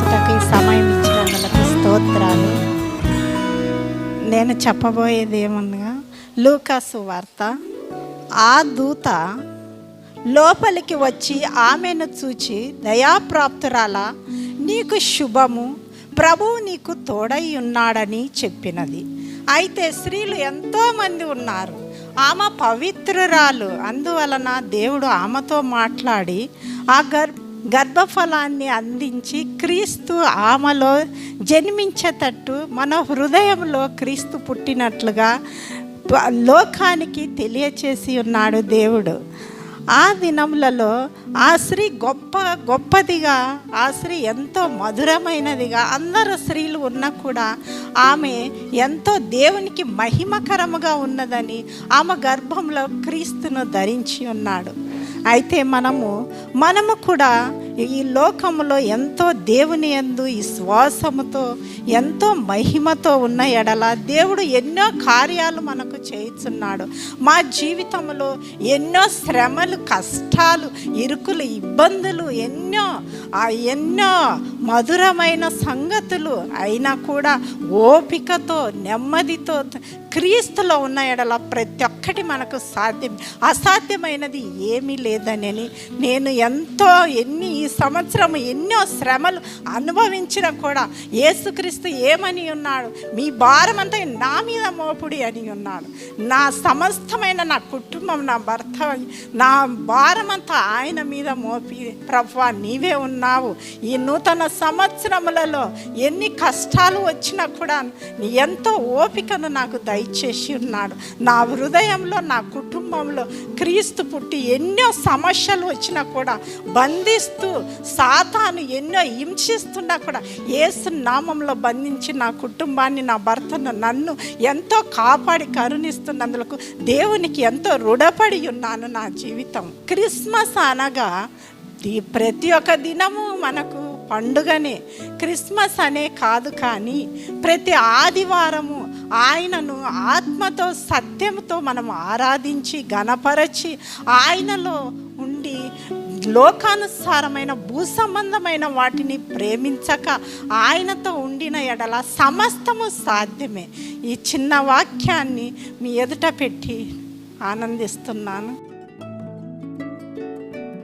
ధ్యానించటకు ఈ సమయం ఇచ్చినందుకు స్తోత్రాలు. నేను చెప్పబోయేది ఏమనగా లూకాసు వార్త. ఆ దూత లోపలికి వచ్చి ఆమెను చూచి దయాప్రాప్తురాల నీకు శుభము. ప్రభువు నీకు తోడై ఉన్నాడని చెప్పినది. అయితే స్త్రీలు ఎంతోమంది ఉన్నారు. ఆమె పవిత్రురాలు. అందువలన దేవుడు ఆమెతో మాట్లాడి ఆ గర్భ గర్భఫలాన్ని అందించి క్రీస్తు ఆమెలో జన్మించేటట్టు మన హృదయంలో క్రీస్తు పుట్టినట్లుగా లోకానికి తెలియచేసి ఉన్నాడు దేవుడు. ఆ దినములలో ఆ స్త్రీ గొప్ప గొప్పదిగా ఆ స్త్రీ ఎంతో మధురమైనదిగా అందరు స్త్రీలు ఉన్నా కూడా ఆమె ఎంతో దేవునికి మహిమకరముగా ఉన్నదని ఆమె గర్భంలో క్రీస్తును ధరించి ఉన్నాడు. అయితే మనము మనము కూడా ఈ లోకములో ఎంతో దేవుని యందు ఈ శ్వాసముతో ఎంతో మహిమతో ఉన్న ఎడల దేవుడు ఎన్నో కార్యాలు మనకు చేయుచున్నాడు. మా జీవితంలో ఎన్నో శ్రమలు కష్టాలు ఇరుకులు ఇబ్బందులు ఎన్నో ఆ ఎన్నో మధురమైన సంగతులు అయినా కూడా ఓపికతో నెమ్మదితో క్రీస్తులో ఉన్న ఎడల ప్రతి ఒక్కటి మనకు సాధ్యం. అసాధ్యమైనది ఏమీ లేదని నేను ఎంతో ఎన్ని ఈ సంవత్సరం ఎన్నో శ్రమలు అనుభవించిన కూడా యేసుక్రీస్తు ఏమని ఉన్నాడు? మీ భారమంతా నా మీద మోపుడి అని ఉన్నాడు. నా సమస్తమైన నా కుటుంబం నా భర్త నా భారమంతా ఆయన మీద మోపి ప్రభా నీవే ఉన్నావు. ఈ నూతన సంవత్సరములలో ఎన్ని కష్టాలు వచ్చినా కూడా నీ ఎంతో ఓపికను నాకు దయచేసి ఉన్నాడు నా హృదయంలో నా కుటుంబంలో క్రీస్తు పుట్టి ఎన్నో సమస్యలు వచ్చినా కూడా బంధిస్తూ సాతాను ఎన్నో హింసిస్తున్నా కూడా ఏసు నామంలో బంధించి నా కుటుంబాన్ని నా భర్తను నన్ను ఎంతో కాపాడి కరుణిస్తున్నందుకు దేవునికి ఎంతో రుణపడి ఉన్నాను నా జీవితం. క్రిస్మస్ అనగా ప్రతి ఒక్క దినము మనకు పండుగనే. క్రిస్మస్ అనే కాదు కానీ ప్రతి ఆదివారము ఆయనను ఆత్మతో సత్యంతో మనం ఆరాధించి గణపరచి ఆయనలో ఉండి లోకానుసారమైన భూ సంబంధమైన వాటిని ప్రేమించక ఆయనతో ఉండిన ఎడల సమస్తము సాధ్యమే. ఈ చిన్న వాక్యాన్ని మీ ఎదుట పెట్టి ఆనందిస్తున్నాను.